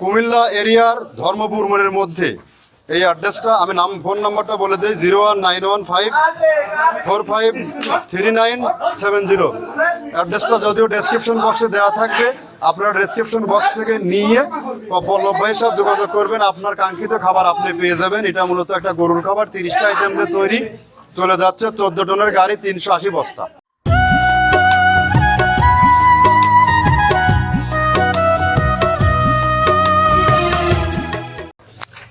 কুমিল্লা এরিয়ার ধর্মপুর মোড়ের মধ্যে। এই অ্যাড্রেসটা আমি নাম, ফোন নাম্বারটা বলে দিই, zero one nine one five four five three nine seven zero. অ্যাড্রেসটা যদিও ডেসক্রিপশন বক্সে দেওয়া থাকবে, আপনারা ডেসক্রিপশন বক্স থেকে নিয়ে পল্লব ভাইয়ের সাথে যোগাযোগ করবেন। আপনার কাঙ্ক্ষিত খাবার আপনি পেয়ে যাবেন। এটা মূলত একটা গরুর খাবার, তিরিশটা আইটেম দিয়ে তৈরি। চলে যাচ্ছে চোদ্দ টনের গাড়ি, তিনশো আশি বস্তা।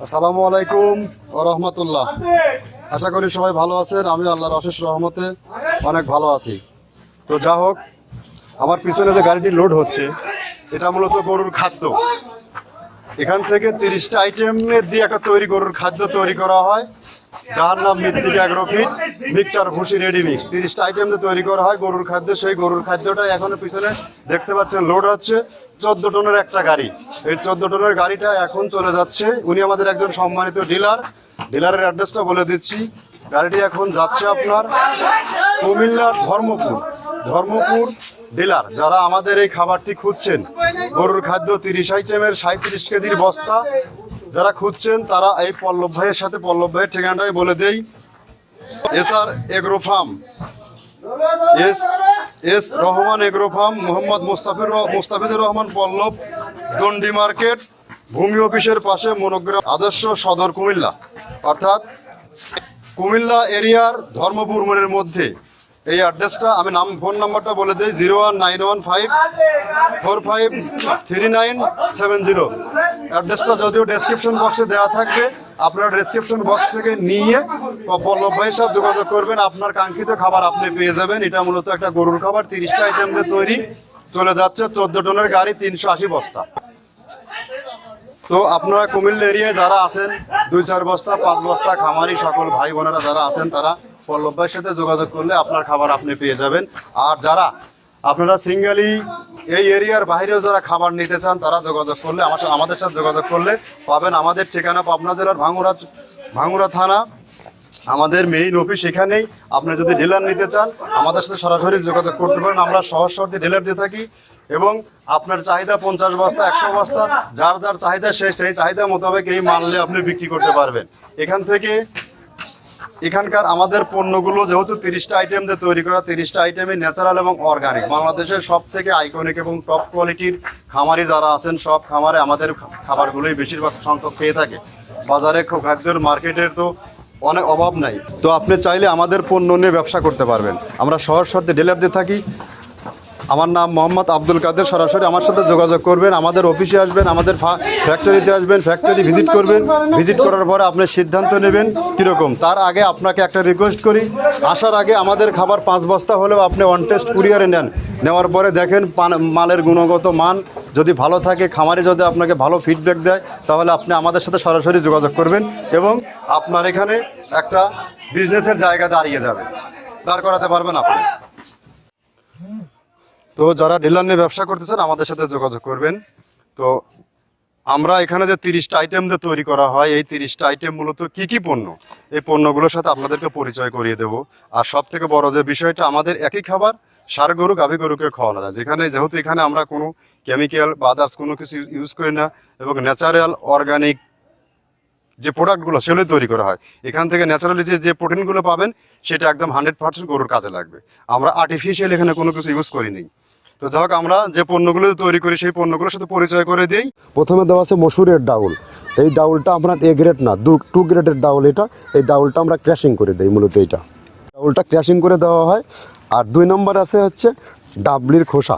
আসসালামু আলাইকুম রহমতুল্লাহ। আশা করি সবাই ভালো আছেন আমি আল্লাহর অশেষ রহমতে অনেক ভালো আছি। তো যা হোক, আমার পিছনে যে গাড়িটি লোড হচ্ছে, এটা মূলত গরুর খাদ্য। এখান থেকে তিরিশটা আইটেমের দিয়ে একটা তৈরি গরুর খাদ্য তৈরি করা হয়। যার নাম মৃত্তিক অ্যাগ্রোফিট মিক্সচার ভুসি রেডি মিক্স তিরিশটা আইটেম তৈরি করা হয় গরুর খাদ্য। সেই গরুর খাদ্যটা এখনও পিছনে দেখতে পাচ্ছেন লোড হচ্ছে। চোদ্দ টনের একটা গাড়ি। এই চোদ্দ টনের গাড়িটা এখন চলে যাচ্ছে। উনি আমাদের একজন সম্মানিত ডিলার। ডিলারের অ্যাড্রেসটা বলে দিচ্ছি। গাড়িটি এখন যাচ্ছে আপনার কুমিল্লার ধর্মপুর। ধর্মপুর ডিলার, যারা আমাদের এই খাবারটি খুঁজছেন। গরুর খাদ্য তিরিশ আইটেমের সাঁত্রিশ কেজির বস্তা। যারা খুঁজছেন, তারা এই পল্লব ভাইয়ের সাথে পল্লব ভাইয়ের ঠিকানাটাই বলে দেই। S R agro farm. S S Rahman agro farm, Mohammad Mustafir Mustafizur Rahman Pallab Dondi market, ভূমি অফিসের পাশে মনোগ্রাম, আদর্শ সদর কুমিল্লা। অর্থাৎ কুমিল্লা এরিয়ার ধর্মপুর মোড়ের মধ্যে। এই অ্যাড্রেসটা আমি নাম, ফোন নাম্বারটা বলে দিই, zero one nine one five, four five three nine seven zero. অ্যাড্রেসটা যদিও ডেসক্রিপশন বক্সে দেওয়া থাকবে, আপনারা ডেসক্রিপশন বক্স থেকে নিয়ে পল্লব ভাইয়ের সাথে যোগাযোগ করবেন। আপনার কাঙ্ক্ষিত খাবার আপনি পেয়ে যাবেন। এটা মূলত একটা গরুর খাবার, তিরিশটা আইটেম দিয়ে তৈরি। চলে যাচ্ছে চোদ্দ টনের গাড়ি, তিনশো আশি বস্তা। তো আপনারা কুমিল্লা এরিয়ায় যারা আছেন, দুই চার বস্তা, পাঁচ বস্তা খামারি সকল ভাই বোনেরা যারা আছেন, তারা পল্লব ভাইয়ের সাথে যোগাযোগ করলে আপনার খাবার আপনি পেয়ে যাবেন। আর যারা আপনারা সিঙ্গালি এই এরিয়ার বাইরেও যারা খাবার নিতে চান, তারা যোগাযোগ করলে, আমার আমাদের সাথে যোগাযোগ করলে পাবেন। আমাদের ঠিকানা পাবনা জেলার ভাঙ্গুরা ভাঙ্গুরা থানা। আমাদের মেইন অফিস এখানেই। আপনি যদি ডিলার নিতে চান, আমাদের সাথে সরাসরি যোগাযোগ করতে পারেন। আমরা সহজ শর্তে ডিলার দিয়ে থাকি এবং আপনার চাহিদা পঞ্চাশ বস্তা, একশো বস্তা, যার যার চাহিদা শেষ সেই চাহিদা মোতাবেক এই মানলে আপনি বিক্রি করতে পারবেন। এখান থেকে এখানকার আমাদের পণ্যগুলো যেহেতু তিরিশটা আইটেম দিয়ে তৈরি করা, তিরিশটা আইটেমই ন্যাচারাল এবং অর্গানিক বাংলাদেশের সব থেকে আইকনিক এবং টপ কোয়ালিটির খামারি যারা আছেন, সব খামারে আমাদের খাবারগুলোই বেশিরভাগ সংখ্যক খেয়ে থাকে। বাজারে খাদ্যের মার্কেটের তো অনেক অভাব নাই। তো আপনি চাইলে আমাদের পণ্য নিয়ে ব্যবসা করতে পারবেন। আমরা শহর শর্তে ডিলার দিয়ে থাকি আমার নাম মোহাম্মদ আব্দুল কাদের। সরাসরি আমার সাথে যোগাযোগ করবেন, আমাদের অফিসে আসবেন, আমাদের ফ্যাক্টরিতে আসবেন ফ্যাক্টরি ভিজিট করবেন। ভিজিট করার পরে আপনি সিদ্ধান্ত নেবেন কীরকম। তার আগে আপনাকে একটা রিকোয়েস্ট করি। আসার আগে আমাদের খাবার পাঁচ বস্তা হলেও আপনি ওয়ান টেস্ট কুরিয়ারে নেন। নেওয়ার পরে দেখেন মালের গুণগত মান যদি ভালো থাকে, খামারে যদি আপনাকে ভালো ফিডব্যাক দেয়, তাহলে আপনি আমাদের সাথে সরাসরি যোগাযোগ করবেন এবং আপনার এখানে একটা বিজনেসের জায়গা দাঁড়িয়ে যাবে। দাঁড় করাতে পারবেন আপনি। তো যারা ডিলার নিয়ে ব্যবসা করতেছেন, আমাদের সাথে যোগাযোগ করবেন। তো আমরা এখানে যে তিরিশটা আইটেম দিয়ে তৈরি করা হয়, এই তিরিশটা আইটেম মূলত কি কি পণ্য? এই পণ্যগুলোর সাথে আপনাদেরকে পরিচয় করিয়ে দেব। আর সব থেকে বড় যে বিষয়টা, আমাদের একই খাবার সার গরু, গাভী গরুকে খাওয়ানো যায়। যেখানে যেহেতু এখানে আমরা কোনো কেমিক্যাল বা আদার্স কোনো কিছু ইউজ করি না, এবং ন্যাচারাল অর্গানিক যে প্রোডাক্টগুলো সেগুলো তৈরি করা হয়। এখান থেকে ন্যাচারালি যে যে প্রোটিনগুলো পাবেন, সেটা একদম হান্ড্রেড পার্সেন্ট গরুর কাজে লাগবে। আমরা আর্টিফিশিয়াল এখানে কোনো কিছু ইউজ করিনি তো যাই আমরা যে পণ্যগুলো তৈরি করি, সেই পণ্যগুলোর সাথে পরিচয় করে দিই। প্রথমে দেওয়া আছে মসুরের ডাউল। এই ডাউলটা আপনার এ গ্রেড না, দু টু গ্রেডের ডাউল এটা। এই ডাউলটা আমরা ক্র্যাশিং করে দিই, মূলত এইটা। ডাউলটা ক্র্যাশিং করে দেওয়া হয়। আর দুই নম্বর আছে হচ্ছে ডাবলির খোসা।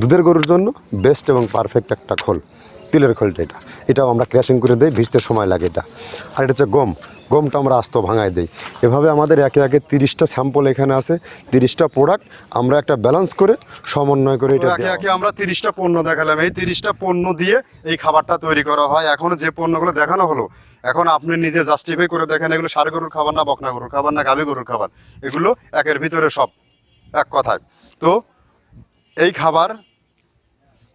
দুধের গরুর জন্য বেস্ট এবং পারফেক্ট একটা খোল। তিলের খোলটা এটা। এটাও আমরা ক্র্যাশিং করে দিই ভিজতে সময় লাগে এটা। আর এটা হচ্ছে গম। গমটা আমরা আস্ত ভাঙায় দিই। এভাবে আমাদের একে একে তিরিশটা স্যাম্পল এখানে আছে তিরিশটা প্রোডাক্ট আমরা একটা ব্যালেন্স করে সমন্বয় করে এটা একে একে আমরা তিরিশটা পণ্য দেখালাম। এই তিরিশটা পণ্য দিয়ে এই খাবারটা তৈরি করা হয়। এখন যে পণ্যগুলো দেখানো হলো এখন আপনি নিজে জাস্টিফাই করে দেখেন এগুলো সার গরুর খাবার না বকনা গরুর খাবার না গাভী গরুর খাবার? এগুলো একের ভিতরে সব এক কথায়। তো এই খাবার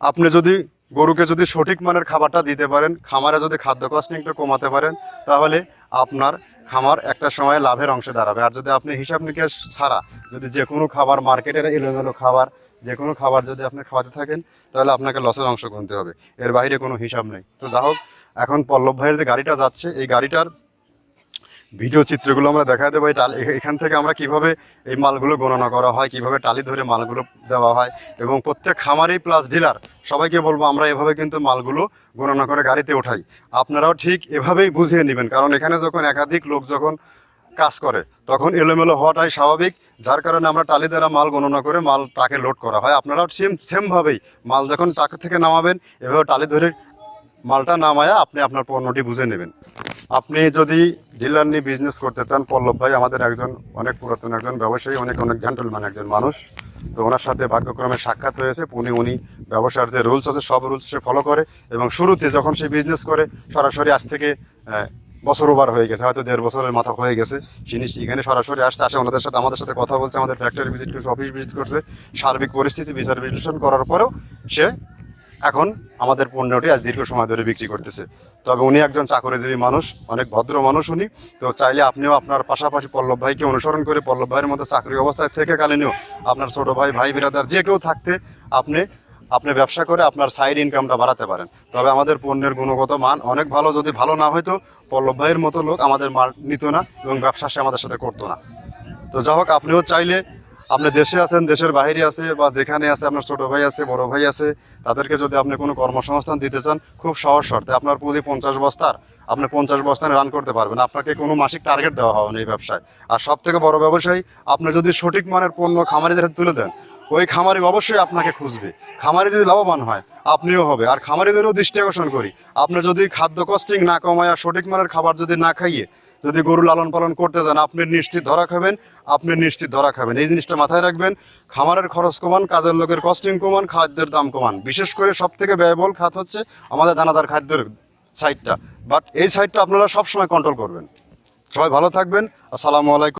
আপনি যদি গরুকে যদি সঠিক মানের খাবারটা দিতে পারেন, খামারে যদি খাদ্য কস্টিং একটু কমাতে পারেন, তাহলে আপনার খামার একটা সময় লাভের অংশে দাঁড়াবে। আর যদি আপনি হিসাব নিকেশ ছাড়া যদি যে কোনো খাবার, মার্কেটের এলোমেলো খাবার, যে কোনো খাবার যদি আপনি খাওয়াতে থাকেন, তাহলে আপনাকে লসের অংশ গুনতে হবে। এর বাইরে কোনো হিসাব নেই। তো যা হোক, এখন পল্লব ভাইয়ের যে গাড়িটা যাচ্ছে, এই গাড়িটার ভিডিও চিত্রগুলো আমরা দেখাই দেবো। এই টালি এখান থেকে আমরা কীভাবে এই মালগুলো গণনা করা হয়, কীভাবে টালি ধরে মালগুলো দেওয়া হয় এবং প্রত্যেক খামারি প্লাস ডিলার সবাইকে বলব আমরা এভাবে কিন্তু মালগুলো গণনা করে গাড়িতে ওঠাই আপনারাও ঠিক এভাবেই বুঝিয়ে নেবেন, কারণ এখানে যখন একাধিক লোক যখন কাজ করে, তখন এলোমেলো হওয়াটাই স্বাভাবিক। যার কারণে আমরা টালি দ্বারা মাল গণনা করে মাল ট্রাকে লোড করা হয়। আপনারাও সেম সেমভাবেই মাল যখন ট্রাক থেকে নামাবেন, এভাবে টালি ধরে মালটা নামায়া আপনি আপনার পণ্যটি বুঝে নেবেন। আপনি যদি ডিলার নিয়ে বিজনেস করতে চান, পল্লব ভাই আমাদের একজন অনেক পুরাতন একজন ব্যবসায়ী, অনেক অনেক জেন্টলম্যান একজন মানুষ। তো ওনার সাথে ভাগ্যক্রমে সাক্ষাৎ হয়েছে। উনি উনি ব্যবসার যে রুলস আছে, সব রুলস সে ফলো করে এবং শুরুতে যখন সে বিজনেস করে, সরাসরি আজ থেকে বছর ওভার হয়ে গেছে। হয়তো দেড় বছরের মাথা হয়ে গেছে। তিনি এখানে সরাসরি আসছে, আসে ওনাদের সাথে, আমাদের সাথে কথা বলছে, আমাদের ফ্যাক্টরি ভিজিট করছে অফিস ভিজিট করছে। সার্বিক পরিস্থিতি, বিচার, বিশ্লেষণ করার পরেও সে এখন আমাদের পণ্যটি আজ দীর্ঘ সময় ধরে বিক্রি করতেছে। তবে উনি একজন চাকরিজীবী মানুষ, অনেক ভদ্র মানুষ উনি। তো চাইলে আপনিও আপনার পাশাপাশি পল্লব ভাইকে অনুসরণ করে পল্লব ভাইয়ের মতো চাকরি অবস্থায় থেকে কালীনও আপনার ছোট ভাই ভাই, বিরাদার যে কেউ থাকতে আপনি আপনি ব্যবসা করে আপনার সাইড ইনকামটা বাড়াতে পারেন। তবে আমাদের পণ্যের গুণগত মান অনেক ভালো, যদি ভালো না হয়তো পল্লব ভাইয়ের মতো লোক আমাদের মাল নিত না এবং ব্যবসা সে আমাদের সাথে করতো না। তো যা হোক আপনিও চাইলে আপনি দেশে আছেন, দেশের বাইরে আছে বা যেখানে আছে, আপনার ছোট ভাই আছে, বড় ভাই আছে, তাদেরকে যদি আপনি কোনো কর্মসংস্থান দিতে চান, খুব সহজ শর্তে আপনার পুঁজি পঞ্চাশ বস্তার, আপনি পঞ্চাশ বস্তানে রান করতে পারবেন। আপনাকে কোনো মাসিক টার্গেট দেওয়া হবে এই ব্যবসায়। আর সব থেকে বড় ব্যবসায়ী, আপনি যদি সঠিক মানের পণ্য খামারিদের তুলে দেন, ওই খামারি অবশ্যই আপনাকে খুঁজবে। খামারি যদি লাভবান হয়, আপনিও হবে। আর খামারিদেরও দৃষ্টি আকর্ষণ করি। আপনি যদি খাদ্য কস্টিং না কমায় আর সঠিক মানের খাবার যদি না খাইয়ে যদি গরু লালন পালন করতে যান, আপনি নিশ্চিত ধরা খাবেন, আপনি নিশ্চিত ধরা খাবেন। এই জিনিসটা মাথায় রাখবেন, খামারের খরচ কমান, কাজের লোকের কস্টিং কমান, খাদ্যের দাম কমান। বিশেষ করে সব থেকে ব্যয়বহুল খাত হচ্ছে আমাদের দানাদার খাদ্যের সাইডটা বাট এই সাইডটা আপনারা সবসময় কন্ট্রোল করবেন। সবাই ভালো থাকবেন। আসসালামু আলাইকুম।